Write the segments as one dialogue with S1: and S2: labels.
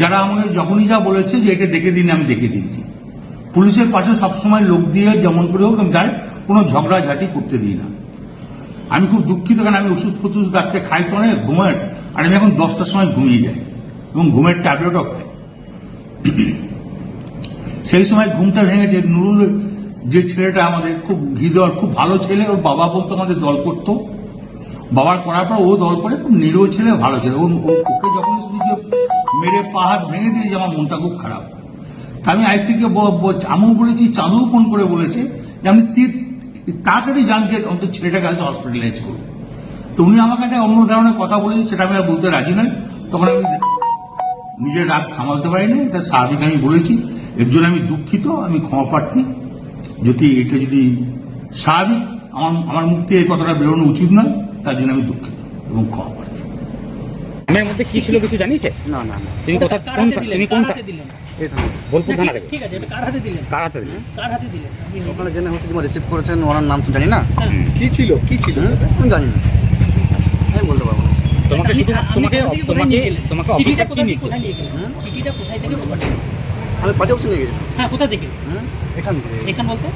S1: যারা আমাকে যখনই যা বলেছে যে এটা দেখে দিন, আমি দেখে দিয়েছি। পুলিশের পাশে সবসময় লোক দিয়ে যেমন করে হোক, আমি তার কোনো ঝগড়াঝাটি করতে দিই না। আমি খুব দুঃখিত, কারণ আমি ওষুধ ফষুধ রাখতে খাই তো অনেক, ঘুমের, আর আমি এখন দশটার সময় ঘুমিয়ে যাই, এবং ঘুমের ট্যাবলেটও খাই। সেই সময় ঘুমটা ভেঙেছে, নুরুল যে ছেলেটা আমাদের খুব ঘি খুব ভালো ছেলে, ওর বাবা বলতো আমাদের দল করতো। বাবার করার পর ও দল করে খুব নিরীহ ছেলে, ভালো ছেলে। ওকে যখন শুনি যে মেরে পাহাড় ভেঙে দিয়েছে, আমার মনটা খুব খারাপ। তা আমি আইসিকে আমিও বলেছি, চাঁদুও ফোন করে বলেছে যে তীর- তাড়াতাড়ি যে অন্তত ছেলেটাকে আজ হসপিটালাইজ করুন। তো উনি আমাকে একটা অন্য ধরনের কথা বলেছে, সেটা আমি আর বলতে রাজি নয় তখন আমি নিজের রাগ সামালতে পারিনি, এটা স্বাভাবিক আমি বলেছি। এর জন্য আমি দুঃখিত, আমি ক্ষমা প্রার্থী। যদি এটা যদি স্বাভাবিক, আমার আমার মুখ থেকে এই কথাটা বেরোনো উচিত নয়। তার জন্য আমি দুঃখিত এবং ক্ষমা প্রার্থী
S2: মধ্যে কি ছিল কিছু জানিয়েছে?
S3: না না না।
S2: তুমি কোথা কোন তুমি কোন
S4: হাতে দিলেন?
S3: এই থাকুন
S2: বোলপুর থানা থেকে।
S4: ঠিক আছে কার হাতে দিলেন?
S2: কার হাতে দিলেন?
S4: কার হাতে দিলেন?
S3: ওখানে জেনে হচ্ছে তোমার রিসিভ করেছেন ওনার নাম তো জানি না।
S4: হ্যাঁ।
S5: কি ছিল? কি ছিল?
S3: জানি না। আমি বলতে পারব না।
S2: তোমাকে শুধু অফিসার কি?
S4: নিয়ে? কোথায় থেকে?
S3: আমি পার্টি অফিসে নিয়ে গেছি।
S4: হ্যাঁ কোথা থেকে
S3: হুম? এখান থেকে।
S4: এখান বলতে?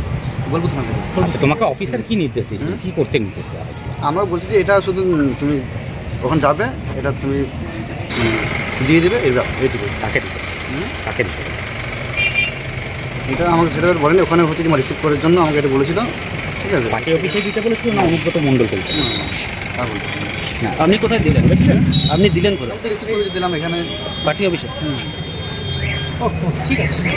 S3: বলব থানা থেকে।
S2: আচ্ছা তোমাকে অফিসার কি নির্দেশ দিয়েছে কি করতে নির্দেশ দেওয়া হয়েছিল?
S3: আমরা বলছি যে এটা শুধু তুমি ওখানে যাবে এটা তুমি দিয়ে দেবে এই এইটুকু
S2: কাকে দিতে
S3: হুম?
S2: কাকে দিতে
S3: এটা আমাকে সেটা বলেনি ওখানে হচ্ছে যে রিসিভ করার জন্য আমাকে এটা বলেছিল। ঠিক আছে?
S2: পার্টি অফিসে দিতে বলেছিল না অনুব্রত মন্ডল বলেছিল?
S3: না,
S6: আপনি কোথায় দিলেন? বুঝছেন আপনি দিলেন কোথায়?
S3: রিসিভ করে দিলাম এখানে।
S6: পার্টি অফিসে
S3: হুম।
S4: ঠিক আছে